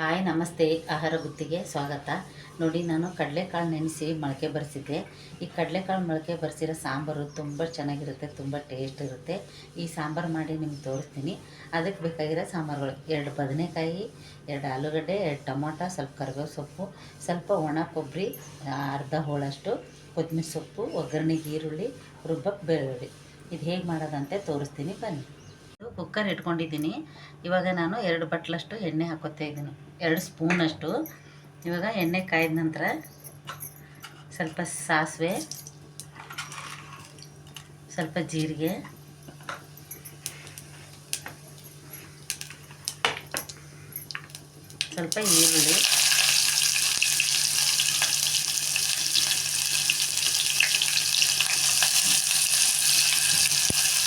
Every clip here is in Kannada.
ಹಾಯ್, ನಮಸ್ತೆ. ಆಹಾರ ಗುತ್ತಿಗೆ ಸ್ವಾಗತ. ನೋಡಿ, ನಾನು ಕಡಲೆಕಾಳು ನೆನೆಸಿ ಮೊಳಕೆ ಬರೆಸಿದ್ದೆ. ಈ ಕಡಲೆಕಾಳು ಮೊಳಕೆ ಬರೆಸಿರೋ ಸಾಂಬಾರು ತುಂಬ ಚೆನ್ನಾಗಿರುತ್ತೆ, ತುಂಬ ಟೇಸ್ಟ್ ಇರುತ್ತೆ. ಈ ಸಾಂಬಾರು ಮಾಡಿ ನಿಮ್ಗೆ ತೋರಿಸ್ತೀನಿ. ಅದಕ್ಕೆ ಬೇಕಾಗಿರೋ ಸಾಂಬಾರುಗಳು ಎರಡು ಬದನೆಕಾಯಿ, ಎರಡು ಆಲೂಗಡ್ಡೆ, ಎರಡು ಟೊಮೊಟೊ, ಸ್ವಲ್ಪ ಕರಿಬೇವು ಸೊಪ್ಪು, ಸ್ವಲ್ಪ ಒಣ ಕೊಬ್ಬರಿ ಅರ್ಧ ಹೋಳಷ್ಟು ಕೊತ್ತಂಬರಿ ಸೊಪ್ಪು, ಒಗ್ಗರಣೆಗೆ ಈರುಳ್ಳಿ ರುಬ್ಬಕ್ಕೆ ಬೆಳ್ಳುಳ್ಳಿ. ಇದು ಹೇಗೆ ಮಾಡೋದಂತೆ ತೋರಿಸ್ತೀನಿ, ಬನ್ನಿ. ಕುಕ್ಕರ್ ಇಟ್ಕೊಂಡಿದ್ದೀನಿ. ಇವಾಗ ನಾನು ಎರಡು ಬಟ್ಲಷ್ಟು ಎಣ್ಣೆ ಹಾಕೋತಾ ಇದ್ದೀನಿ. ಎರಡು ಸ್ಪೂನಷ್ಟು. ಇವಾಗ ಎಣ್ಣೆ ಕಾಯ್ದ ನಂತರ ಸ್ವಲ್ಪ ಸಾಸಿವೆ, ಸ್ವಲ್ಪ ಜೀರಿಗೆ, ಸ್ವಲ್ಪ ಈರುಳ್ಳಿ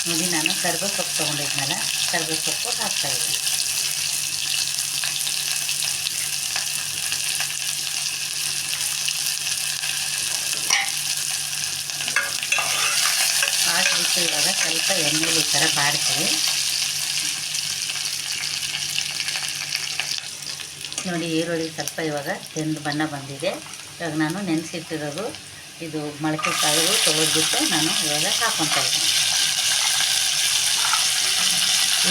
ನೋಡಿ, ನಾನು ಕರ್ಬೇವು ಸೊಪ್ಪು ತೊಗೊಂಡಿದ್ನಲ್ಲ ಕರ್ಬೇವು ಸೊಪ್ಪು ಹಾಕ್ತಾಯಿದ್ದೀನಿ ಹಾಕ್ಬಿಟ್ಟು ಇವಾಗ ಸ್ವಲ್ಪ ಎಣ್ಣೆಲಿ ಈ ಥರ ಬಾಡ್ತೀವಿ. ನೋಡಿ, ಈರುಳ್ಳಿ ಸ್ವಲ್ಪ ಇವಾಗ ಕೆಂದು ಬಣ್ಣ ಬಂದಿದೆ. ಇವಾಗ ನಾನು ನೆನೆಸಿಟ್ಟಿರೋದು ಇದು ಮೊಳಕೆ ಕಾಳು ತೊಳೆದ್ಬಿಟ್ಟು ನಾನು ಇವಾಗ ಹಾಕ್ಕೊತಾ ಇದ್ದೀನಿ.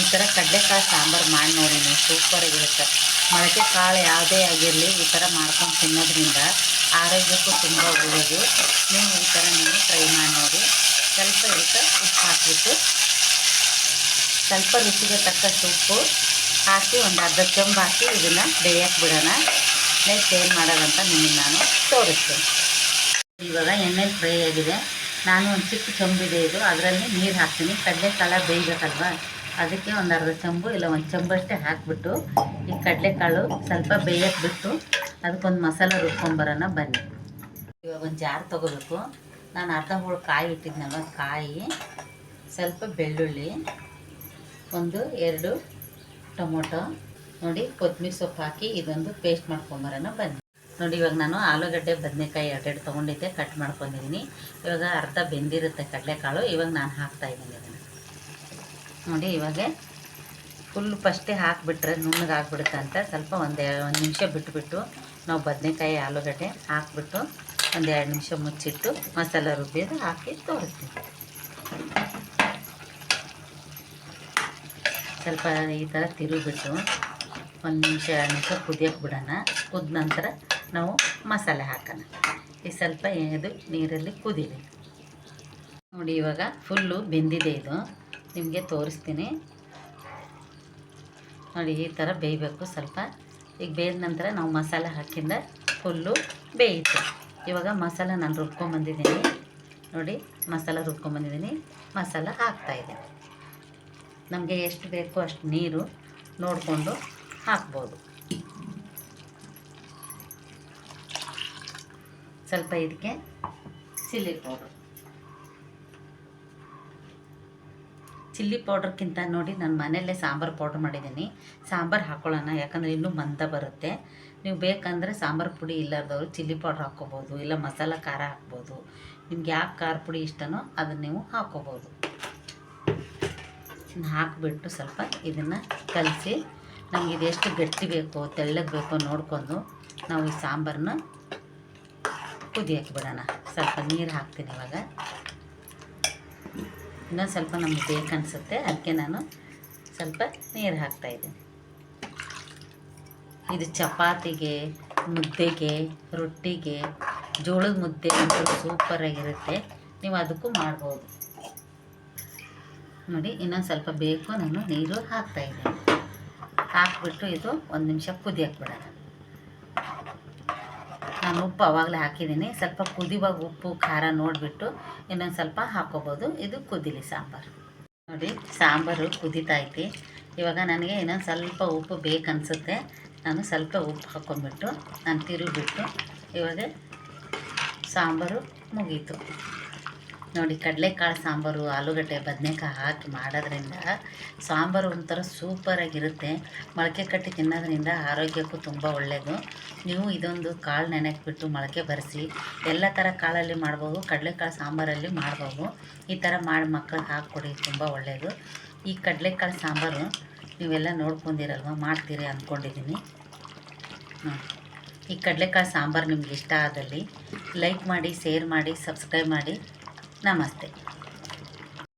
ಈ ಥರ ಕಡಲೆಕಾಳು ಸಾಂಬಾರು ಮಾಡಿ ನೋಡಿ ನೀವು. ಸೂಪರಾಗಿರುತ್ತೆ ಮೊಳಕೆ ಕಾಳು ಯಾವುದೇ ಆಗಿರಲಿ ಈ ಥರ ಮಾಡ್ಕೊಂಡು ತಿನ್ನೋದ್ರಿಂದ ಆರೋಗ್ಯಕ್ಕೂ ತುಂಬ ಒಳ್ಳೆಯದು. ನೀವು ಈ ಥರ ನೀವು ಟ್ರೈ ಮಾಡಿ ನೋಡಿ. ಸ್ವಲ್ಪ ಇದಕ್ಕೆ ಉಪ್ಪು ಹಾಕಿಬಿಟ್ಟು ಸ್ವಲ್ಪ ರುಚಿಗೆ ತಕ್ಕಷ್ಟು ಉಪ್ಪು ಹಾಕಿ ಒಂದು ಅರ್ಧ ಚೊಂಬು ಹಾಕಿ ಇದನ್ನು ಬೇಯಕ್ಕೆ ಬಿಡೋಣ. ನೆಕ್ಸ್ಟ್ ಏನು ಮಾಡೋದಂತ ನಿಮಗೆ ನಾನು ತೋರಿಸ್ತೇನೆ. ಇವಾಗ ಎಣ್ಣೆ ಫ್ರೈ ಆಗಿದೆ. ನಾನು ಒಂದು ಚಿಕ್ಕ ಚೊಂಬಿದೆ ಇದು. ಅದರಲ್ಲಿ ನೀರು ಹಾಕ್ತೀನಿ. ಕಡಲೆಕಾಳು ಬೇಯಬೇಕಲ್ವ? ಅದಕ್ಕೆ ಒಂದು ಅರ್ಧ ಚಂಬು ಇಲ್ಲ ಒಂದು ಚಂಬಷ್ಟೇ ಹಾಕಿಬಿಟ್ಟು ಈ ಕಡಲೆಕಾಳು ಸ್ವಲ್ಪ ಬೇಯಕ್ಕೆ ಬಿಟ್ಟು ಅದಕ್ಕೊಂದು ಮಸಾಲ ರುಬ್ಕೊಂಬರೋಣ ಬನ್ನಿ. ಇವಾಗ ಒಂದು ಜಾರ್ ತೊಗೋಬೇಕು. ನಾನು ಅರ್ಧ ಹೋಳು ಕಾಯಿ ಇಟ್ಟಿದ್ದೆನಲ್ಲ ಕಾಯಿ, ಸ್ವಲ್ಪ ಬೆಳ್ಳುಳ್ಳಿ, ಒಂದು ಎರಡು ಟೊಮೊಟೊ, ನೋಡಿ ಕೊತ್ತಂಬರಿ ಸೊಪ್ಪು ಹಾಕಿ ಇದೊಂದು ಪೇಸ್ಟ್ ಮಾಡ್ಕೊಂಬರೋಣ ಬನ್ನಿ. ನೋಡಿ ಇವಾಗ ನಾನು ಆಲೂಗಡ್ಡೆ, ಬದನೆಕಾಯಿ ಎರಡೆರಡು ತೊಗೊಂಡಿದ್ದೆ, ಕಟ್ ಮಾಡ್ಕೊಂಡಿದ್ದೀನಿ ಇವಾಗ ಅರ್ಧ ಬೆಂದಿರುತ್ತೆ ಕಡಲೆಕಾಳು, ಇವಾಗ ನಾನು ಹಾಕ್ತಾ ಇದ್ದೀನಿ ನೋಡಿ, ಇವಾಗ ಫುಲ್ ಫಸ್ಟೇ ಹಾಕಿಬಿಟ್ರೆ ನುಣ್ಣಗೆ ಹಾಕ್ಬಿಡುತ್ತೆ ಅಂತ ಸ್ವಲ್ಪ ಒಂದು ಒಂದು ನಿಮಿಷ ಬಿಟ್ಬಿಟ್ಟು ನಾವು ಬದನೆಕಾಯಿ, ಆಲೂಗಡ್ಡೆ ಹಾಕ್ಬಿಟ್ಟು ಒಂದು ಎರಡು ನಿಮಿಷ ಮುಚ್ಚಿಟ್ಟು ಮಸಾಲೆ ರುಬ್ಬಿದ್ದು ಹಾಕಿ ತೋರಿಸ್ತೀವಿ ಸ್ವಲ್ಪ ಈ ಥರ ತಿರುಗಿಬಿಟ್ಟು ಒಂದು ನಿಮಿಷ, ಎರಡು ನಿಮಿಷ ಕುದಿಯೋಕೆ ಬಿಡೋಣ. ಕುದ ನಂತರ ನಾವು ಮಸಾಲೆ ಹಾಕೋಣ. ಈ ಸ್ವಲ್ಪ ಇದು ನೀರಲ್ಲಿ ಕುದಿಲಿ. ನೋಡಿ, ಇವಾಗ ಫುಲ್ಲು ಬೆಂದಿದೆ ಇದು. ನಿಮಗೆ ತೋರಿಸ್ತೀನಿ. ನೋಡಿ, ಈ ಥರ ಬೇಯಬೇಕು ಸ್ವಲ್ಪ. ಈಗ ಬೇಯ್ದ ನಂತರ ನಾವು ಮಸಾಲೆ ಹಾಕಿಂದ ಫುಲ್ಲು ಬೇಯಿತು. ಇವಾಗ ಮಸಾಲ ನಾನು ರುಬ್ಕೊಂಬಂದಿದ್ದೀನಿ ನೋಡಿ, ಮಸಾಲ ರುಬ್ಕೊಂಬಂದಿದ್ದೀನಿ ಮಸಾಲ ಹಾಕ್ತಾಯಿದ್ದೆ ನಮಗೆ ಎಷ್ಟು ಬೇಕೋ ಅಷ್ಟು ನೀರು ನೋಡಿಕೊಂಡು ಹಾಕ್ಬೋದು. ಸ್ವಲ್ಪ ಇದಕ್ಕೆ ಚಿಲ್ಲಿ ಪೌಡ್ರ್. ಚಿಲ್ಲಿ ಪೌಡ್ರ್ಕ್ಕಿಂತ ನೋಡಿ ನಾನು ಮನೆಯಲ್ಲೇ ಸಾಂಬಾರು ಪೌಡ್ರ್ ಮಾಡಿದ್ದೀನಿ. ಸಾಂಬಾರು ಹಾಕ್ಕೊಳ್ಳೋಣ ಯಾಕಂದರೆ ಇನ್ನೂ ಮಂದ ಬರುತ್ತೆ. ನೀವು ಬೇಕಂದರೆ ಸಾಂಬಾರು ಪುಡಿ ಇಲ್ಲಾರ್ದವರು ಚಿಲ್ಲಿ ಪೌಡ್ರ್ ಹಾಕ್ಕೋಬೋದು, ಇಲ್ಲ ಮಸಾಲ ಖಾರ ಹಾಕ್ಬೋದು. ನಿಮ್ಗೆ ಯಾವ ಖಾರ ಪುಡಿ ಇಷ್ಟನೋ ಅದನ್ನು ನೀವು ಹಾಕ್ಕೋಬೋದು. ಹಾಕಿಬಿಟ್ಟು ಸ್ವಲ್ಪ ಇದನ್ನು ಕಲಸಿ ನಮಗೆ ಇದೆಷ್ಟು ಗಟ್ಟಿ ಬೇಕೋ, ತೆಳ್ಳಗೆ ಬೇಕೋ ನೋಡ್ಕೊಂಡು ನಾವು ಈ ಸಾಂಬಾರನ್ನ ಕುದಿ ಬಿಡೋಣ. ಸ್ವಲ್ಪ ನೀರು ಹಾಕ್ತೀನಿ ಇವಾಗ. ಇನ್ನೊಂದು ಸ್ವಲ್ಪ ನಮಗೆ ಬೇಕನ್ಸುತ್ತೆ ಅದಕ್ಕೆ ನಾನು ಸ್ವಲ್ಪ ನೀರು ಹಾಕ್ತಾಯಿದ್ದೀನಿ ಇದು ಚಪಾತಿಗೆ, ಮುದ್ದೆಗೆ, ರೊಟ್ಟಿಗೆ, ಜೋಳದ ಮುದ್ದೆ ಅಂತೂ ಸೂಪರಾಗಿರುತ್ತೆ ನೀವು ಅದಕ್ಕೂ ಮಾಡ್ಬೋದು. ನೋಡಿ, ಇನ್ನೊಂದು ಸ್ವಲ್ಪ ಬೇಕು. ನಾನು ನೀರು ಹಾಕ್ತಾಯಿದ್ದೀನಿ ಹಾಕ್ಬಿಟ್ಟು ಇದು ಒಂದು ನಿಮಿಷ ಕುದಿಯಕ್ಕೆ ಬಿಡೋಣ. ನಾನು ಉಪ್ಪು ಆವಾಗಲೇ ಹಾಕಿದ್ದೀನಿ. ಸ್ವಲ್ಪ ಕುದಿವಾಗ ಉಪ್ಪು, ಖಾರ ನೋಡಿಬಿಟ್ಟು ಇನ್ನೊಂದು ಸ್ವಲ್ಪ ಹಾಕೋಬೋದು. ಇದು ಕುದಿಲಿ ಸಾಂಬಾರು. ನೋಡಿ, ಸಾಂಬಾರು ಕುದಿತಾ ಐತಿ. ಇವಾಗ ನನಗೆ ಇನ್ನೊಂದು ಸ್ವಲ್ಪ ಉಪ್ಪು ಬೇಕನ್ಸುತ್ತೆ. ನಾನು ಸ್ವಲ್ಪ ಉಪ್ಪು ಹಾಕೊಂಡ್ಬಿಟ್ಟು, ನಾನು ತಿರುಗಿಬಿಟ್ಟು ಇವಾಗ ಸಾಂಬಾರು ಮುಗೀತು. ನೋಡಿ ಕಡಲೆಕಾಳು ಸಾಂಬಾರು, ಆಲೂಗಡ್ಡೆ, ಬದನೆಕಾಯಿ ಹಾಕಿ ಮಾಡೋದ್ರಿಂದ ಸಾಂಬಾರು ಒಂಥರ ಸೂಪರಾಗಿರುತ್ತೆ ಮೊಳಕೆ ಕಟ್ಟಿ ತಿನ್ನೋದ್ರಿಂದ ಆರೋಗ್ಯಕ್ಕೂ ತುಂಬ ಒಳ್ಳೆಯದು ನೀವು ಇದೊಂದು ಕಾಳು ನೆನೆಕ್ಬಿಟ್ಟು ಮೊಳಕೆ ಬರೆಸಿ, ಎಲ್ಲ ಥರ ಕಾಳಲ್ಲಿ ಮಾಡ್ಬೋದು, ಕಡಲೆಕಾಳು ಸಾಂಬಾರಲ್ಲಿ ಮಾಡ್ಬೋದು. ಈ ಥರ ಮಾಡಿ ಮಕ್ಕಳಿಗೆ ಹಾಕ್ಕೊಡಿ, ತುಂಬ ಒಳ್ಳೆಯದು ಈ ಕಡಲೆಕಾಳು ಸಾಂಬಾರು ನೀವೆಲ್ಲ ನೋಡ್ಕೊಂಡಿರಲ್ವ, ಮಾಡ್ತೀರಿ ಅಂದ್ಕೊಂಡಿದ್ದೀನಿ ಈ ಕಡಲೆಕಾಳು ಸಾಂಬಾರು ನಿಮ್ಗೆ ಇಷ್ಟ ಆದಲ್ಲಿ ಲೈಕ್ ಮಾಡಿ, ಶೇರ್ ಮಾಡಿ, ಸಬ್ಸ್ಕ್ರೈಬ್ ಮಾಡಿ. ನಮಸ್ತೆ